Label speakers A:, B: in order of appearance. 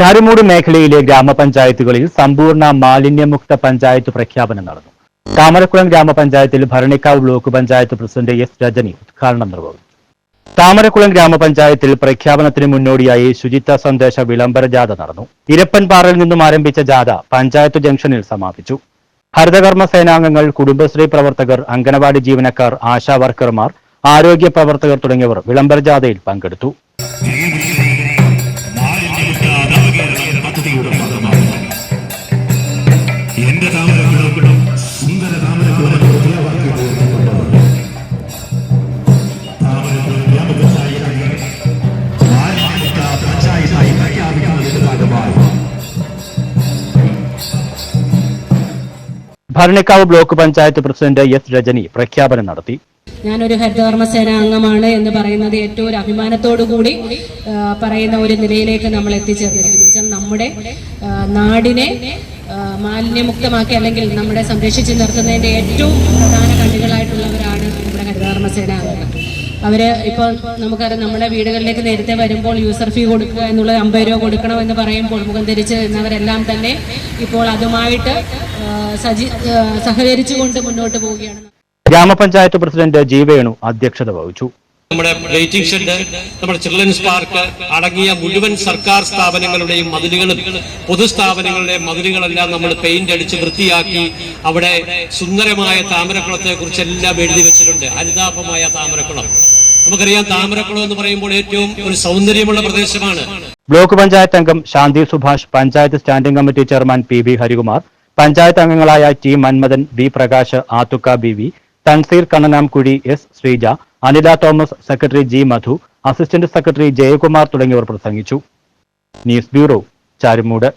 A: ചാരുമൂട് മേഖലയിലെ ഗ്രാമപഞ്ചായത്തുകളിൽ സമ്പൂർണ മാലിന്യമുക്ത പഞ്ചായത്ത് പ്രഖ്യാപനം നടന്നു. താമരക്കുളം ഗ്രാമപഞ്ചായത്തിൽ Bharanikkavu block panchayat president S Rajani ഉദ്ഘാടനം നിർവഹിച്ചു. താമരക്കുളം ഗ്രാമപഞ്ചായത്തിൽ പ്രഖ്യാപനത്തിന് മുന്നോടിയായി ശുചിത്വ സന്ദേശ വിളംബര ജാഥ നടന്നു. ഇരപ്പൻപാറയിൽ നിന്നും ആരംഭിച്ച ജാഥ പഞ്ചായത്ത് ജംഗ്ഷനിൽ സമാപിച്ചു. ഹരിതകർമ്മ സേനാംഗങ്ങൾ കുടുംബശ്രീ പ്രവർത്തകർ അംഗനവാടി ജീവനക്കാർ ആശാ വർക്കർമാർ ആരോഗ്യ പ്രവർത്തകർ തുടങ്ങിയവർ വിളംബര ജാഥയിൽ പങ്കെടുത്തു.
B: എന്റെ താമരക്കുളം സുന്ദര താമരക്കുളം മുദ്രാവാക്യം ഉയർത്തിക്കൊണ്ട് താമരക്കുളം മാലിന്യമുക്ത പഞ്ചായത്തായി പ്രഖ്യാപിക്കുന്നതിന്റെ ഭാഗമായി
A: Bharanikkavu block panchayat president S Rajani പ്രഖ്യാപനം നടത്തി
C: ഞാനൊരു ഹരിതകർമ്മസേന അംഗമാണ് എന്ന് പറയുന്നത് ഏറ്റവും ഒരു അഭിമാനത്തോടു കൂടി പറയുന്ന ഒരു നിലയിലേക്ക് നമ്മൾ എത്തിച്ചേർന്നിരിക്കുന്നു. വെച്ചാൽ നമ്മുടെ നാടിനെ മാലിന്യമുക്തമാക്കി അല്ലെങ്കിൽ നമ്മുടെ സംരക്ഷിച്ചു നിർത്തുന്നതിന്റെ ഏറ്റവും പ്രധാന കണ്ണികളായിട്ടുള്ളവരാണ് നമ്മുടെ ഹരിതകർമ്മസേന അംഗങ്ങൾ. അവർ ഇപ്പോൾ നമുക്കറിയാം നമ്മുടെ വീടുകളിലേക്ക് നേരത്തെ വരുമ്പോൾ യൂസർ ഫീ കൊടുക്കുക എന്നുള്ളത് അമ്പത് രൂപ കൊടുക്കണമെന്ന് പറയുമ്പോൾ മുഖം ധരിച്ച് എന്നവരെല്ലാം തന്നെ ഇപ്പോൾ അതുമായിട്ട് സജി സഹകരിച്ചുകൊണ്ട് മുന്നോട്ട് പോവുകയാണ്.
A: ഗ്രാമപഞ്ചായത്ത് പ്രസിഡന്റ് ജീവേണു അധ്യക്ഷത വഹിച്ചു.
D: നമ്മുടെ വെയിറ്റിംഗ് ഷെഡ് നമ്മുടെ ചിൽഡ്രൻസ് പാർക്ക് അടങ്ങിയ മുഴുവൻ സർക്കാർ സ്ഥാപനങ്ങളുടെയും മതിലുകളും പൊതുസ്ഥാപനങ്ങളുടെയും മതിലുകളെല്ലാം നമ്മൾ പെയിന്റ് അടിച്ച് വൃത്തിയാക്കി അവിടെ സുന്ദരമായ താമരക്കുളത്തെ കുറിച്ച് എല്ലാം എഴുതി വെച്ചിട്ടുണ്ട്. ഹരിതാപമായ താമരക്കുളം. നമുക്കറിയാം താമരക്കുളം എന്ന് പറയുമ്പോൾ ഏറ്റവും ഒരു സൗന്ദര്യമുള്ള പ്രദേശമാണ്.
A: ബ്ലോക്ക് പഞ്ചായത്ത് അംഗം Shanti Subhash panchayat standing committee chairman P B Harikumar panchayat അംഗങ്ങളായ T Manmadhan B Prakash ആത്തുക്ക B V Thanseer Kannanamkuzhi S Sreeja Anila Thomas secretary G Madhu assistant secretary Jayakumar തുടങ്ങിയവർ പ്രസംഗിച്ചു. News bureau Charummoodu.